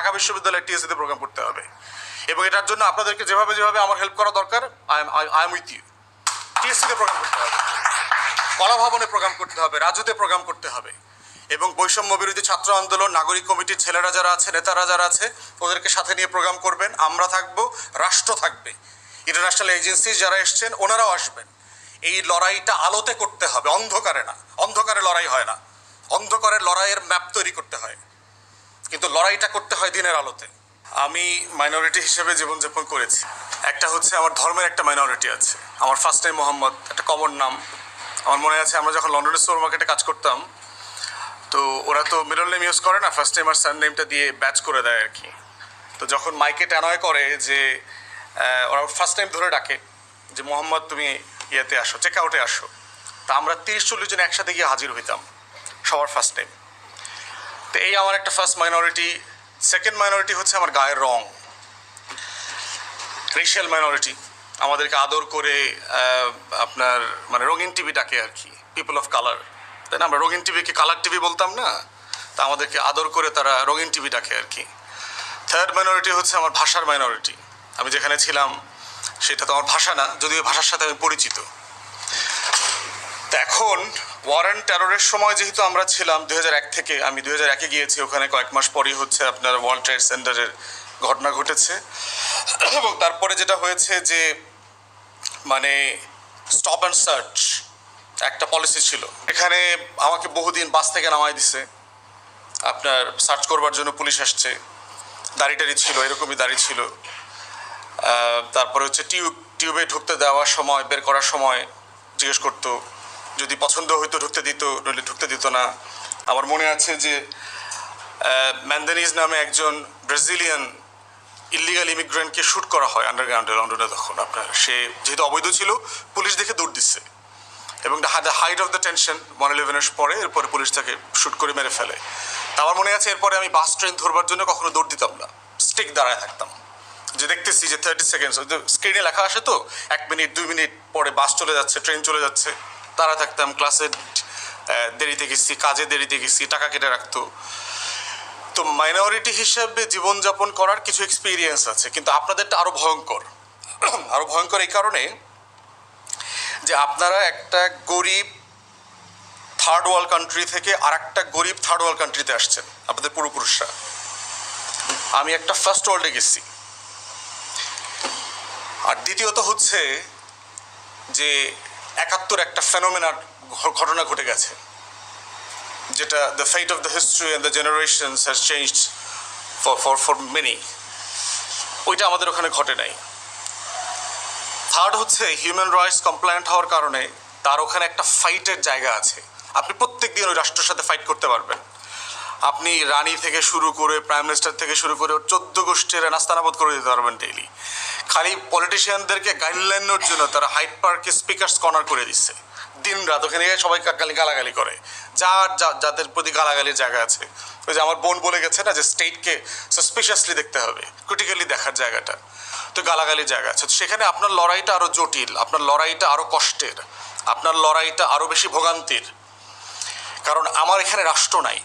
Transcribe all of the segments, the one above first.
ঢাকা বিশ্ববিদ্যালয়ের টিএসসিতে প্রোগ্রাম করতে হবে। এবং এটার জন্য আপনাদেরকে যেভাবে যেভাবে আমার হেল্প করা দরকার I am I am with you টিএসসিতে programme করতে হবে। কলা ভবনে প্রোগ্রাম করতে হবে, রাজুতে প্রোগ্রাম করতে হবে। এবং বৈষম্য বিরোধী ছাত্র আন্দোলন, নাগরিক কমিটির ছেলেরা যারা আছে, নেতারা যারা আছে, ওদেরকে সাথে নিয়ে প্রোগ্রাম করবেন। আমরা থাকব, রাষ্ট্র থাকবে। ইন্টারন্যাশনাল এজেন্সি যারা এসছেন, ওনারাও আসবেন। এই লড়াইটা আলোতে করতে হবে, অন্ধকারে না। অন্ধকারে লড়াই হয় না। অন্ধকারে লড়াইয়ের ম্যাপ তৈরি করতে হয়। কিন্তু লড়াইটা করতে হয় দিনের আলোতে। আমি মাইনরিটি হিসেবে জীবনযাপন করেছি। একটা হচ্ছে আমার ধর্মের একটা মাইনরিটি আছে। আমার ফার্স্ট টাইম মোহাম্মদ, একটা কমন নাম। আমার মনে আছে, আমরা যখন লন্ডনের সুপার মার্কেটে কাজ করতাম, তো ওরা তো মিডল নেম ইউজ করে না ফার্স্ট টাইম আর সান নেমটা দিয়ে ব্যাচ করে দেয় আর কি তো যখন মাইকে ট্যানয় করে যে ওরা ফার্স্ট টাইম ধরে ডাকে যে, মোহাম্মদ, তুমি ইয়েতে আসো চেক আউটে আসো। তা আমরা তিরিশ চল্লিশ জন একসাথে গিয়ে হাজির হইতাম, সবার ফার্স্ট টাইম তো এই আমার একটা ফার্স্ট মাইনরিটি সেকেন্ড মাইনরিটি হচ্ছে আমার গায়ের রং। রেশিয়াল মাইনরিটি আমাদেরকে আদর করে আপনার মানে রঙিন টিভি ডাকে আর কি পিপল অফ কালার তাই না? আমরা রঙিন টিভিকে কালার টিভি বলতাম না? তা আমাদেরকে আদর করে তারা রঙিন টিভি ডাকে আর কি। থার্ড মাইনরিটি হচ্ছে আমার ভাষার মাইনরিটি আমি যেখানে ছিলাম, সেটা তো আমার ভাষা না, যদিও ভাষার সাথে আমি পরিচিত। এখন ওয়ারেন টেররের সময় যেহেতু আমরা ছিলাম এক থেকে, আমি দুই হাজার একে গিয়েছি, ওখানে কয়েক মাস পরই হচ্ছে আপনার ওয়ার্ল্ড ট্রেড সেন্টারের ঘটনা ঘটেছে। এবং তারপরে যেটা হয়েছে যে মানে স্টপ অ্যান্ড সার্চ একটা পলিসি ছিল। এখানে আমাকে বহুদিন বাস থেকে নামাই দিছে। আপনার সার্চ করবার জন্য পুলিশ আসছে। দাড়ি টাড়ি ছিল, এরকমই দাড়ি ছিল। তারপরে হচ্ছে টিউব টিউবে ঢুকতে দেওয়ার সময়, বের করার সময় জিজ্ঞেস করতো যদি পছন্দ হইতো ঢুকতে দিত, নইলে ঢুকতে দিত না। আমার মনে আছে যে ম্যান্দানিজ নামে একজন ব্রাজিলিয়ান ইলিগাল ইমিগ্রেন্টকে শ্যুট করা হয় আন্ডারগ্রাউন্ডে লন্ডনে তখন। আপনার, সে যেহেতু অবৈধ ছিল, পুলিশ দেখে দৌড় দিচ্ছে। এবং the height of the tension one ইলেভেনের পরে, এরপরে পুলিশ তাকে শ্যুট করে মেরে ফেলে। তা আমার মনে আছে এরপরে আমি বাস, ট্রেন ধরবার জন্য কখনো দৌড় দিতাম না। স্টিক দাঁড়ায় থাকতাম। যে দেখতেছি যে থার্টি সেকেন্ডস স্ক্রিনে লেখা আসে তো, এক মিনিট দুই মিনিট পরে বাস চলে যাচ্ছে ট্রেন চলে যাচ্ছে। দাঁড়ায় থাকতাম ক্লাসে দেরিতে গেছি, কাজে দেরিতে গেছি, টাকা কেটে রাখতো। তো মাইনরিটি হিসেবে জীবনযাপন করার কিছু এক্সপিরিয়েন্স আছে, কিন্তু আপনাদেরটা আরও ভয়ঙ্কর। আরও ভয়ঙ্কর এই কারণে যে আপনারা একটা গরিব থার্ড ওয়ার্ল্ড কান্ট্রি থেকে আর একটা গরিব থার্ড ওয়ার্ল্ড কান্ট্রিতে আসছেন, আপনাদের পূর্বপুরুষরা। আমি একটা ফার্স্ট ওয়ার্ল্ডে গেছি। আর দ্বিতীয়ত হচ্ছে যে একাত্তর একটা ফেনোমেনার ঘটনা ঘটে গেছে, যেটা the fate of the history and the generations has change for for for many ওইটা আমাদের ওখানে ঘটে নাই। থার্ড হচ্ছে হিউম্যান রাইটস কমপ্লায়েন্ট হওয়ার কারণে তার ওখানে একটা ফাইটের জায়গা আছে। আপনি প্রত্যেক দিন ওই রাষ্ট্রের সাথে ফাইট করতে পারবেন। আপনি রানী থেকে শুরু করে প্রাইম মিনিস্টার থেকে শুরু করে চোদ্দ গোষ্ঠীর নাস্তানাবোধ করে দিতে পারবেন ডেইলি খালি পলিটিশিয়ানদেরকে গাইডলাইনের জন্য তারা হাইট পার্কে স্পিকার্স কর্নার করে দিচ্ছে। দিন রাত ওখানে গিয়ে সবাই গালি গালাগালি করে। যার যাদের প্রতি গালাগালির জায়গা আছে। ওই যে আমার বোন বলে গেছে না যে স্টেটকে সাসপিশিয়াসলি দেখতে হবে। ক্রিটিক্যালি দেখার জায়গাটা। তো গালাগালির জায়গা আছে। সেখানে আপনার লড়াইটা আরও জটিল। আপনার লড়াইটা আরও কষ্টের। আপনার লড়াইটা আরও বেশি ভোগান্তির। কারণ আমার এখানে রাষ্ট্র নাই।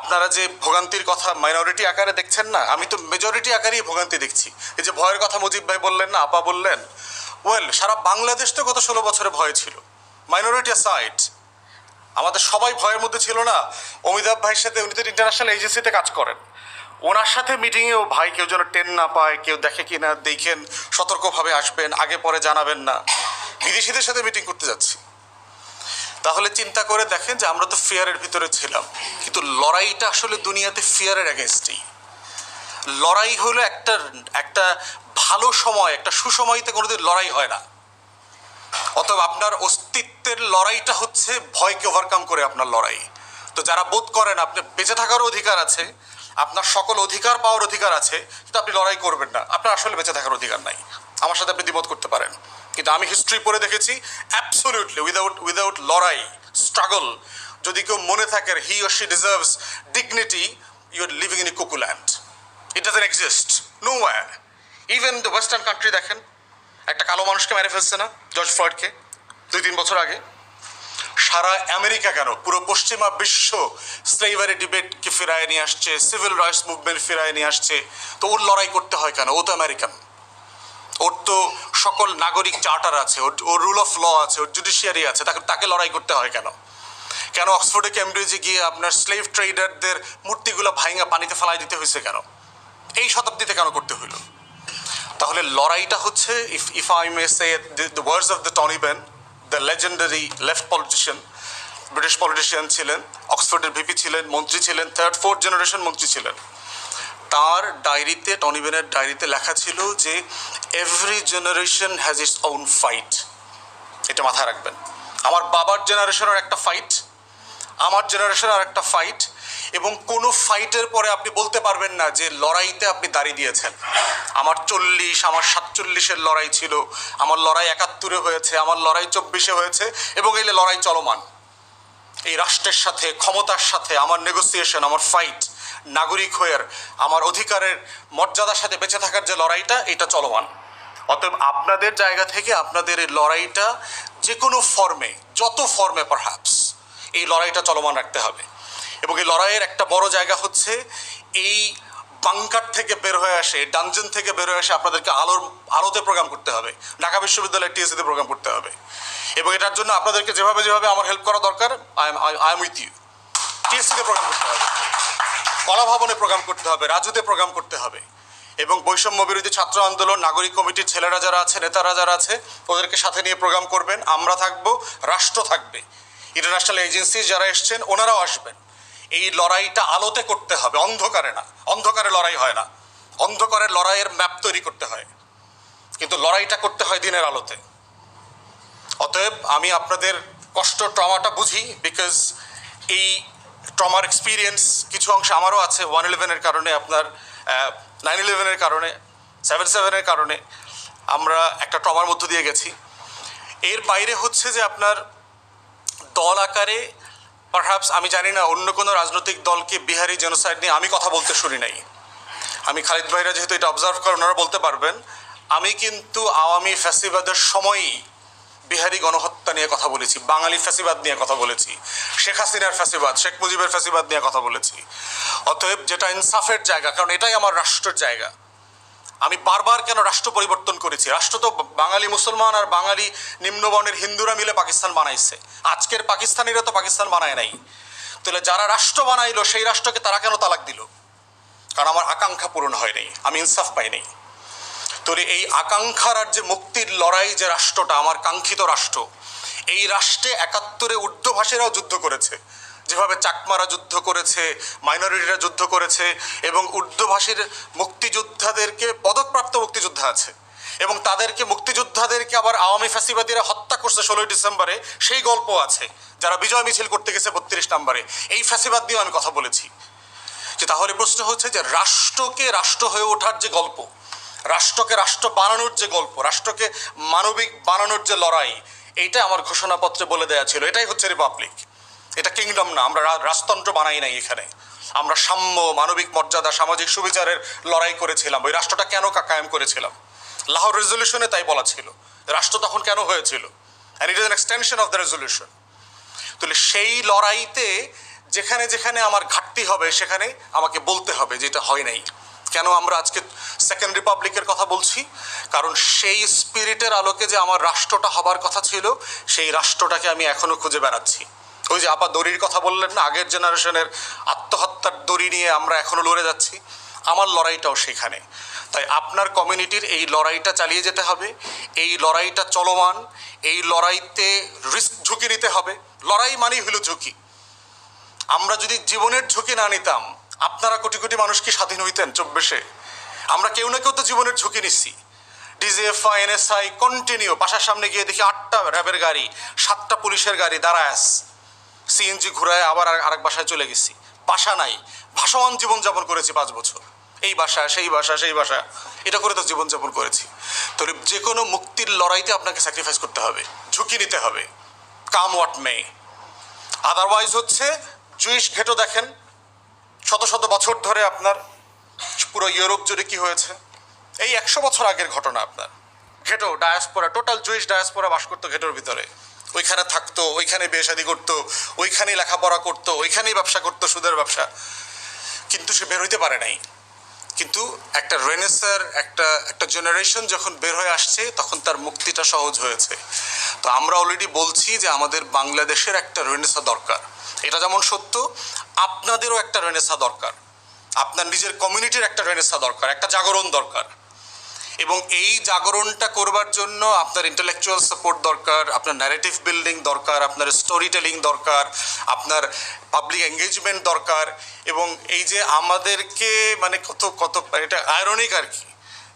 আপনারা যে ভোগান্তির কথা মাইনরিটি আকারে দেখছেন না, আমি তো মেজরিটি আকারেই ভোগান্তি দেখছি। এই যে ভয়ের কথা মুজিব ভাই বললেন না, আপা বললেন ওয়েল সারা বাংলাদেশ তো গত ষোলো বছরে ভয় ছিল। মাইনরিটি সাইট আমাদের সবাই ভয়ের মধ্যে ছিল না, অমিতাভ ভাইয়ের সাথে উনি তো ইন্টারন্যাশনাল এজেন্সিতে কাজ করেন। ওনার সাথে মিটিংয়েও ভাই কেউ যেন টেন না পায়, কেউ দেখে কি না দেখেন, সতর্কভাবে আসবেন, আগে পরে জানাবেন না। বিদেশিদের সাথে মিটিং করতে যাচ্ছি। তাহলে চিন্তা করে দেখেন যে আমরা তো ফিয়ারের ভিতরে ছিলাম। কিন্তু লড়াইটা আসলে দুনিয়াতে ফিয়ারের অ্যাগেনস্টেই লড়াই হলো একটা একটা ভালো সময়, একটা সুসময়তে কোনোদিন লড়াই হয় না। অতএব আপনার অস্তিত্বের লড়াইটা হচ্ছে ভয়কে ওভারকাম করে আপনার লড়াই। তো যারা বোধ করেন আপনি বেঁচে থাকার অধিকার আছে, আপনার সকল অধিকার পাওয়ার অধিকার আছে, কিন্তু আপনি লড়াই করবেন না। আপনার আসলে বেঁচে থাকার অধিকার নাই। আমার সাথে আপনি দ্বিমত করতে পারেন। কিন্তু আমি হিস্ট্রি পড়ে দেখেছি অ্যাবসলিউটলি উইদাউট উইদাউট লড়াই স্ট্রাগল যদি কেউ মনে থাকে he or she deserves dignity you are living in a cuckoo land. It doesn't exist, nowhere. Even the western country, দেখেন, একটা কালো মানুষকে মেরে ফেলছে না জর্জ ফ্লয়েডকে দুই তিন বছর আগে। সারা আমেরিকা কেন? পুরো পশ্চিমা বিশ্ব স্লেভারি ডিবেটকে ফিরায় নিয়ে আসছে সিভিল রাইটস মুভমেন্ট ফিরায় নিয়ে আসছে। তো ওর লড়াই করতে হয় কেন? ও তো আমেরিকান ওর তো সকল নাগরিক চার্টার আছে, ওর ওর রুল অফ ল আছে, ওর জুডিশিয়ারি আছে, তাকে তাকে লড়াই করতে হয় কেন? কেন অক্সফোর্ডে, কেমব্রিজে গিয়ে আপনার স্লেভ ট্রেডারদের মূর্তিগুলো ভাইঙা পানিতে ফেলাই দিতে হয়েছে কেন? এই শতাব্দীতে কেন করতে হইল? তাহলে লড়াইটা হচ্ছে if if I may say the words of the Tony Benn the legendary left politician British politician ছিলেন অক্সফোর্ডের ভিপি ছিলেন, মন্ত্রী ছিলেন থার্ড ফোর্থ জেনারেশন মন্ত্রী ছিলেন। তার ডায়েরিতে, টনি বেনের ডায়েরিতে লেখা ছিল যে every generation has its own fight এটা মাথায় রাখবেন। আমার বাবার জেনারেশনের একটা ফাইট আমার জেনারেশন আর একটা ফাইট এবং কোনো ফাইটের পরে আপনি বলতে পারবেন না যে লড়াইতে আপনি দাঁড়িয়ে দিয়েছেন। আমার চল্লিশ, আমার সাতচল্লিশের লড়াই ছিল, আমার লড়াই একাত্তরে হয়েছে, আমার লড়াই চব্বিশে হয়েছে, এবং এই লড়াই চলমান। এই রাষ্ট্রের সাথে, ক্ষমতার সাথে, আমার নেগোসিয়েশন আমার ফাইট নাগরিক হয়ে আমার অধিকারের মর্যাদার সাথে বেঁচে থাকার যে লড়াইটা, এটা চলমান। অতএব আপনাদের জায়গা থেকে আপনাদের এই লড়াইটা যে কোনো ফর্মে যত ফর্মে পারহ্যাপস এই লড়াইটা চলমান রাখতে হবে। এবং এই লড়াইয়ের একটা বড় জায়গা হচ্ছে এই বাংকার থেকে বের হয়ে আসে ডানজন থেকে বের হয়ে আসে আপনাদেরকে আলোর, আলোতে প্রোগ্রাম করতে হবে। ঢাকা বিশ্ববিদ্যালয়ের টিএসসিতে প্রোগ্রাম করতে হবে। এবং এটার জন্য আপনাদেরকে যেভাবে যেভাবে আমার হেল্প করা দরকার I am I am with you টিএসসিতে programme করতে হবে। কলা ভবনে প্রোগ্রাম করতে হবে, রাজুতে প্রোগ্রাম করতে হবে। এবং বৈষম্য বিরোধী ছাত্র আন্দোলন, নাগরিক কমিটির ছেলেরা যারা আছে, নেতারা যারা আছে, ওদেরকে সাথে নিয়ে প্রোগ্রাম করবেন। আমরা থাকব, রাষ্ট্র থাকবে। ইন্টারন্যাশনাল এজেন্সি যারা এসছেন, ওনারাও আসবেন। এই লড়াইটা আলোতে করতে হবে, অন্ধকারে না। অন্ধকারে লড়াই হয় না। অন্ধকারে লড়াইয়ের ম্যাপ তৈরি করতে হয়। কিন্তু লড়াইটা করতে হয় দিনের আলোতে। অতএব আমি আপনাদের কষ্ট, ট্রমাটা বুঝি বিকজ এই ট্রমার এক্সপিরিয়েন্স কিছু অংশ আমারও আছে ওয়ান ইলেভেনের কারণে আপনার নাইন ইলেভেনের কারণে সেভেন সেভেনের কারণে আমরা একটা ট্রমার মধ্য দিয়ে গেছি। এর বাইরে হচ্ছে যে আপনার দল আকারে পারহ্যাপস আমি জানি না, অন্য কোনো রাজনৈতিক দলকে বিহারি জেনোসাইড নিয়ে আমি কথা বলতে শুনি নাই। আমি খালিদ ভাইরা যেহেতু এটা অবজার্ভ করেন ওনারা বলতে পারবেন, আমি কিন্তু আওয়ামী ফ্যাসিবাদের সময়ই বিহারি গণহত্যা নিয়ে কথা বলেছি, বাঙালি ফ্যাসিবাদ নিয়ে কথা বলেছি, শেখ হাসিনার ফ্যাসিবাদ, শেখ মুজিবের ফ্যাসিবাদ নিয়ে কথা বলেছি। অতএব যেটা ইনসাফের জায়গা, কারণ এটাই আমার রাষ্ট্রের জায়গা। আমি বারবার কেন রাষ্ট্র পরিবর্তন করেছি? রাষ্ট্র তো বাঙালি মুসলমান আর বাঙালি নিম্নবর্ণের হিন্দুরা মিলে পাকিস্তান বানাইছে। আজকের পাকিস্তানিরা তো পাকিস্তান বানায় নাই। তাহলে যারা রাষ্ট্র বানাইলো, সেই রাষ্ট্রকে তারা কেন তালাক দিল? কারণ আমার আকাঙ্ক্ষা পূরণ হয় নাই, আমি ইনসাফ পাই নাই। তোর এই আকাঙ্ক্ষার আর যে মুক্তির লড়াই যে রাষ্ট্রটা, আমার কাঙ্ক্ষিত রাষ্ট্র, এই রাষ্ট্রে একাত্তরে ঊর্ধ্বভাষীরাও যুদ্ধ করেছে। যেভাবে চাকমারা যুদ্ধ করেছে, মাইনরিটিরা যুদ্ধ করেছে, এবং উর্দুভাষীর মুক্তিযোদ্ধাদেরকে, পদকপ্রাপ্ত মুক্তিযোদ্ধা আছে। এবং তাদেরকে, মুক্তিযোদ্ধাদেরকে আবার আওয়ামী ফ্যাসিবাদীরা হত্যা করছে ষোলোই ডিসেম্বরে, সেই গল্প আছে। যারা বিজয় মিছিল করতে গেছে বত্রিশ নম্বরে, এই ফ্যাসিবাদ নিয়েও আমি কথা বলেছি। যে তাহলে প্রশ্ন হচ্ছে যে রাষ্ট্রকে রাষ্ট্র হয়ে ওঠার যে গল্প রাষ্ট্রকে রাষ্ট্র বানানোর যে গল্প, রাষ্ট্রকে মানবিক বানানোর যে লড়াই এইটা আমার ঘোষণাপত্রে বলে দেওয়া ছিল। এটাই হচ্ছে রিপাবলিক। এটা কিংডম না, আমরা রাজতন্ত্র বানাই নাই এখানে। আমরা সাম্য, মানবিক মর্যাদা, সামাজিক সুবিচারের লড়াই করেছিলাম। ওই রাষ্ট্রটা কেন কা- কায়েম করেছিলাম? লাহোর রেজলিউশনে তাই বলা ছিল। রাষ্ট্র তখন কেন হয়েছিল? And it is an extension of the resolution তাহলে সেই লড়াইতে যেখানে যেখানে আমার ঘাটতি হবে, সেখানে আমাকে বলতে হবে যে এটা হয় নাই। কেন আমরা আজকে সেকেন্ড রিপাবলিকের কথা বলছি? কারণ সেই স্পিরিটের আলোকে যে আমার রাষ্ট্রটা হবার কথা ছিল, সেই রাষ্ট্রটাকে আমি এখনও খুঁজে বেড়াচ্ছি। ওই যে আপা দড়ির কথা বললেন না, আগের জেনারেশনের আত্মহত্যার দড়ি নিয়ে আমরা এখনও লড়ে যাচ্ছি। আমার লড়াইটাও সেখানে। তাই আপনার কমিউনিটির এই লড়াইটা চালিয়ে যেতে হবে, এই লড়াইটা চলমান, এই লড়াইতে রিস্ক ঝুঁকি নিতে হবে। লড়াই মানেই হলো ঝুঁকি। আমরা যদি জীবনের ঝুঁকি না নিতাম আপনারা কোটি কোটি মানুষ কি স্বাধীন হইতেন চব্বিশে? আমরা কেউ না কেউ তো জীবনের ঝুঁকি নিচ্ছি। ডিজিএফআই, এনএসআই কন্টিনিউ বাসার সামনে গিয়ে দেখি আটটা র্যাবের গাড়ি, সাতটা পুলিশের গাড়ি দাঁড়ায় আস সিএনজি ঘুরায় আবার আর- আরেক বাসায় চলে গেছি। বাসা নাই। ভাসমান জীবনযাপন করেছি পাঁচ বছর। এই বাসা, সেই বাসা সেই বাসা। এটা করে তো জীবনযাপন করেছি। তাহলে যে কোনো মুক্তির লড়াইতে আপনাকে স্যাক্রিফাইস করতে হবে। ঝুঁকি নিতে হবে। Come what may. আদারওয়াইজ হচ্ছে, জুইশ ঘেটো দেখেন। শত শত বছর ধরে আপনার পুরো ইউরোপ জুড়ে কি হয়েছে? এই একশো বছর আগের ঘটনা আপনার। Ghetto diaspora total Jewish diaspora বাস করতো ঘেটোর ভিতরে। ওইখানে থাকতো, ওইখানে বিয়ে করতো, ওইখানেই লেখাপড়া করতো, ওইখানেই ব্যবসা করতো, সুদের ব্যবসা। কিন্তু সে বের হইতে পারে নাই। কিন্তু একটা রেনেসার একটা একটা জেনারেশন যখন বের হয়ে আসছে, তখন তার মুক্তিটা সহজ হয়েছে। তো আমরা অলরেডি বলছি যে আমাদের বাংলাদেশের একটা রেনেসা দরকার। এটা যেমন সত্য, আপনাদেরও একটা রেনেসা দরকার। আপনার নিজের কমিউনিটির একটা রেনেসা দরকার, একটা জাগরণ দরকার। এবং এই জাগরণটা করবার জন্য আপনার ইন্টেলেকচুয়াল সাপোর্ট দরকার, আপনার ন্যারেটিভ বিল্ডিং দরকার, আপনার স্টোরি টেলিং দরকার, আপনার পাবলিক এঙ্গেজমেন্ট দরকার, এবং এই যে আমাদেরকে মানে কত কত, এটা আয়রনিক আর কি,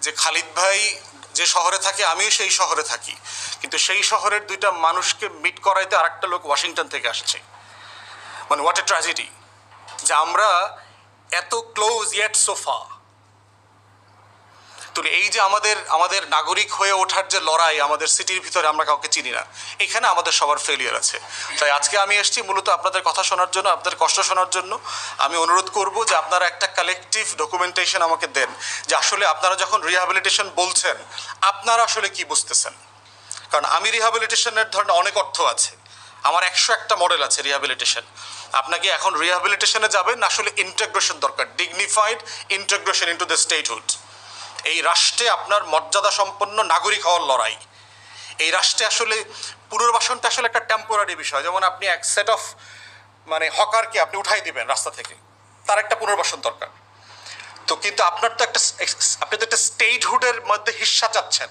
যে খালিদ ভাই যে শহরে থাকে, আমিও সেই শহরে থাকি। কিন্তু সেই শহরের দুইটা মানুষকে মিট করাইতে আরেকটা লোক ওয়াশিংটন থেকে আসছে। মানে হোয়াট এ ট্র্যাজেডি যে আমরা এত ক্লোজ ইয়েট সোফা তো এই যে আমাদের আমাদের নাগরিক হয়ে ওঠার যে লড়াই, আমাদের সিটির ভিতরে আমরা কাউকে চিনি না, এখানে আমাদের সবার ফেলিয়ার আছে। তাই আজকে আমি এসেছি মূলত আপনাদের কথা শোনার জন্য, আপনাদের কষ্ট শোনার জন্য। আমি অনুরোধ করব যে আপনারা একটা কালেকটিভ ডকুমেন্টেশন আমাকে দেন, যে আসলে আপনারা যখন রিহ্যাবিলিটেশন বলছেন, আপনারা আসলে কি বুঝতেছেন? কারণ আমি রিহ্যাবিলিটেশনের ধরনের অনেক অর্থ আছে। আমার একশো একটা মডেল আছে রিহ্যাবিলিটেশন আপনাকে এখন রিহ্যাবিলিটেশনে যাবেন, আসলে ইন্টাগ্রেশন দরকার dignified integration into the statehood এই রাষ্ট্রে আপনার মর্যাদা সম্পন্ন নাগরিক হওয়ার লড়াই। এই রাষ্ট্রে আসলে পুনর্বাসনটা আসলে একটা টেম্পোরারি বিষয়। যেমন আপনি এক সেট অফ মানে হকারকে আপনি উঠাই দিবেন রাস্তা থেকে। তার একটা পুনর্বাসন দরকার। তো কিন্তু আপনার তো একটা, আপনি তো একটা স্টেটহুডের মধ্যে হিস্সা চাচ্ছেন।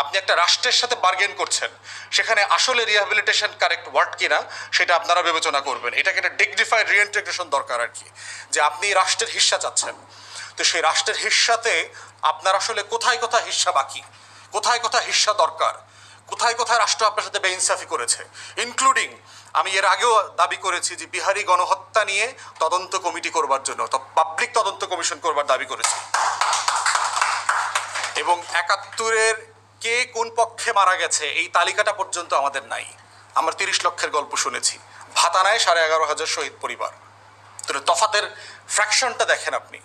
আপনি একটা রাষ্ট্রের সাথে বার্গেন করছেন, সেখানে আসলে রিহ্যাবিলিটেশন কারেক্ট ওয়ার্ড কিনা, সেটা আপনারা বিবেচনা করবেন। এটাকে একটা ডিগনিফাইড রিইন্টিগ্রেশন দরকার আর কি, যে আপনি রাষ্ট্রের হিস্সা চাচ্ছেন। তো সেই রাষ্ট্রের হিস্সাতে আপনার আসলে কোথায় কোথায় হিস্সা বাকি? কোথায় কোথায় হিস্সা দরকার? কোথায় কোথায় রাষ্ট্র আপনার সাথে বেইনসাফি করেছে? ইনক্লুডিং আমি এর আগেও দাবি করেছি যে বিহারি গণহত্যা নিয়ে তদন্ত কমিটি করবার জন্য পাবলিক তদন্ত কমিশন করবার দাবি করেছি। এবং একাত্তরের কে কোন পক্ষে মারা গেছে, এই তালিকাটা পর্যন্ত আমাদের নাই। আমরা তিরিশ লক্ষের গল্প শুনেছি। ভাতা নেয় সাড়ে এগারো হাজার শহীদ পরিবার। তো তফাতের ফ্র্যাকশনটা দেখেন আপনি।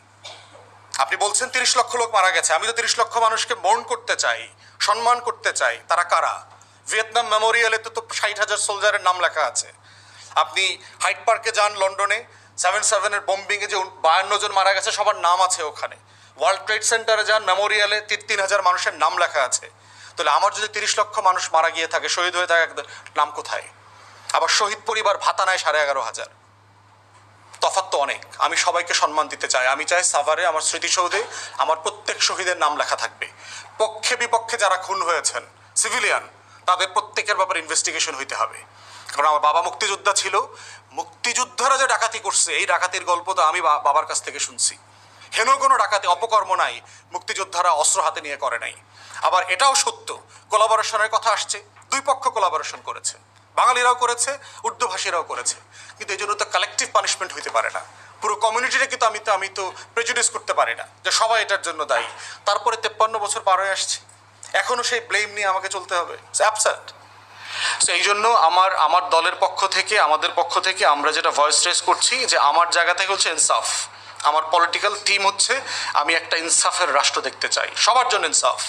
আপনি বলছেন তিরিশ লক্ষ লোক মারা গেছে। আমি তো তিরিশ লক্ষ মানুষকে মর্ন করতে চাই, সম্মান করতে চাই। তারা কারা? ভিয়েতনাম মেমোরিয়ালে তো তো ষাট হাজার সোলজারের নাম লেখা আছে। আপনি হাইট পার্কে যান লন্ডনে, সেভেন সেভেনের বোম্বিংয়ে যে বায়ান্ন জন মারা গেছে, সবার নাম আছে ওখানে। ওয়ার্ল্ড ট্রেড সেন্টারে যান, মেমোরিয়ালে তিন তিন হাজার মানুষের নাম লেখা আছে। তাহলে আমার যদি তিরিশ লক্ষ মানুষ মারা গিয়ে থাকে, শহীদ হয়ে থাকে নাম কোথায়? আবার শহীদ পরিবার ভাতা নেয় সাড়ে এগারো হাজার। তফাৎ তো অনেক। আমি সবাইকে সম্মান দিতে চাই। আমি চাই সাভারে, আমার স্মৃতিসৌধে, আমার প্রত্যেক শহীদের নাম লেখা থাকবে। পক্ষে বিপক্ষে যারা খুন হয়েছেন, সিভিলিয়ান, তাদের প্রত্যেকের ব্যাপারে ইনভেস্টিগেশন হইতে হবে। কারণ আমার বাবা মুক্তিযোদ্ধা ছিল। মুক্তিযোদ্ধারা যে ডাকাতি করছে, এই ডাকাতির গল্প তো আমি বাবার কাছ থেকে শুনছি। হেন কোনো ডাকাতি, অপকর্ম নাই। মুক্তিযোদ্ধারা অস্ত্র হাতে নিয়ে করে নাই। আবার এটাও সত্য কোলাবোরেশনের কথা আসছে। দুই পক্ষ কোলাবোরেশন করেছে। বাঙালিরাও করেছে উর্দুভাষীরাও করেছে। কিন্তু এই জন্য তো কালেকটিভ পানিশমেন্ট হইতে পারে না। পুরো কমিউনিটিটা কিন্তু আমি তো আমি তো প্রেজুডিস করতে পারি না। যে সবাই এটার জন্য দায়ী। তারপরে তেপ্পান্ন বছর পার হয়ে আসছে। এখনও সেই ব্লেম নিয়ে আমাকে চলতে হবে। অ্যাপসার্ট তো এই জন্য আমার আমার দলের পক্ষ থেকে, আমাদের পক্ষ থেকে আমরা যেটা ভয়েস রেস করছি, যে আমার জায়গা থেকে হচ্ছে ইনসাফ। আমার পলিটিক্যাল থিম হচ্ছে, আমি একটা ইনসাফের রাষ্ট্র দেখতে চাই। সবার জন্য ইনসাফ।